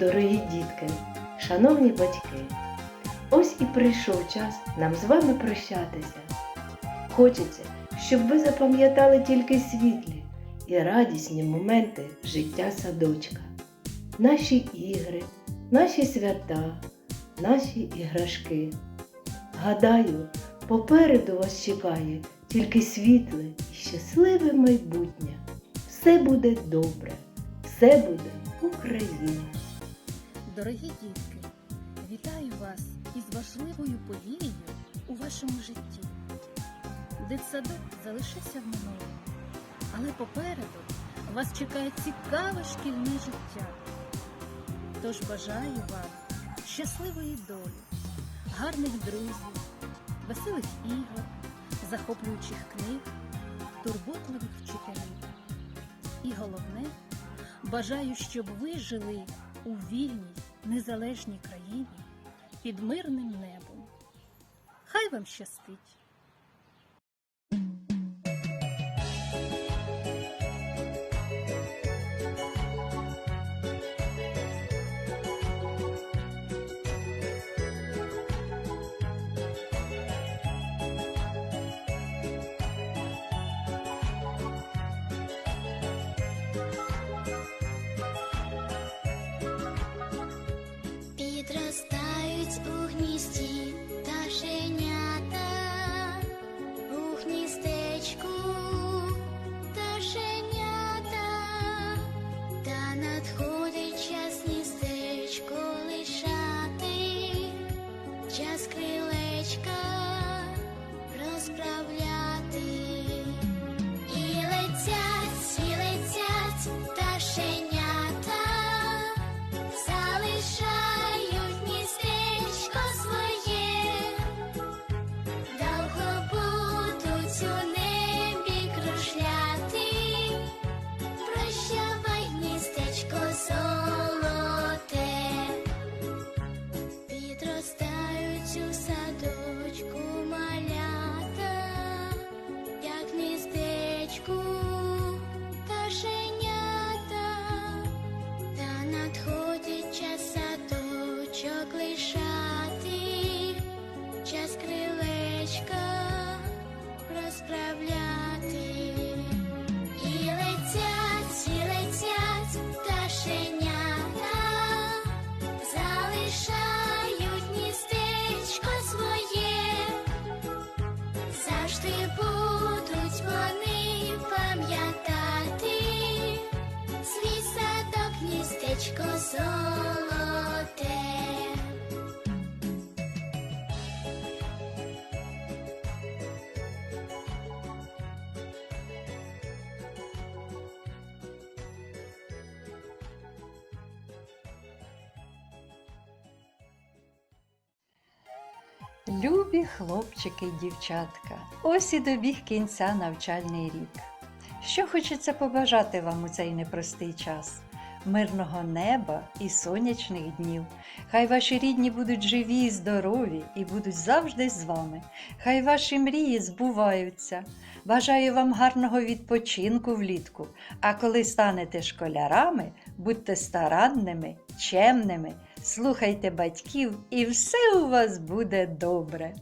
дорогі дітки, шановні батьки, ось і прийшов час нам з вами прощатися. Хочеться, щоб ви запам'ятали тільки світлі і радісні моменти життя садочка, наші ігри, наші свята, наші іграшки. Гадаю, попереду вас чекає тільки світле і щасливе майбутнє. Все буде добре, все буде Україна. Дорогі дітки, вітаю вас із важливою подією у вашому житті. Дитсадок залишився в минулому, але попереду вас чекає цікаве шкільне життя. Тож бажаю вам щасливої долі, гарних друзів, веселих ігор, захоплюючих книг, турботливих вчителів. І головне, бажаю, щоб ви жили у вільній, незалежній країні під мирним небом. Хай вам щастить! У гнізді підростають у завжди Любі хлопчики і дівчатка, ось і добіг кінця навчальний рік. Що хочеться побажати вам у цей непростий час? Мирного неба і сонячних днів. Хай ваші рідні будуть живі і здорові і будуть завжди з вами. Хай ваші мрії збуваються. Бажаю вам гарного відпочинку влітку. А коли станете школярами, будьте старанними, чемними, слухайте батьків, і все у вас буде добре.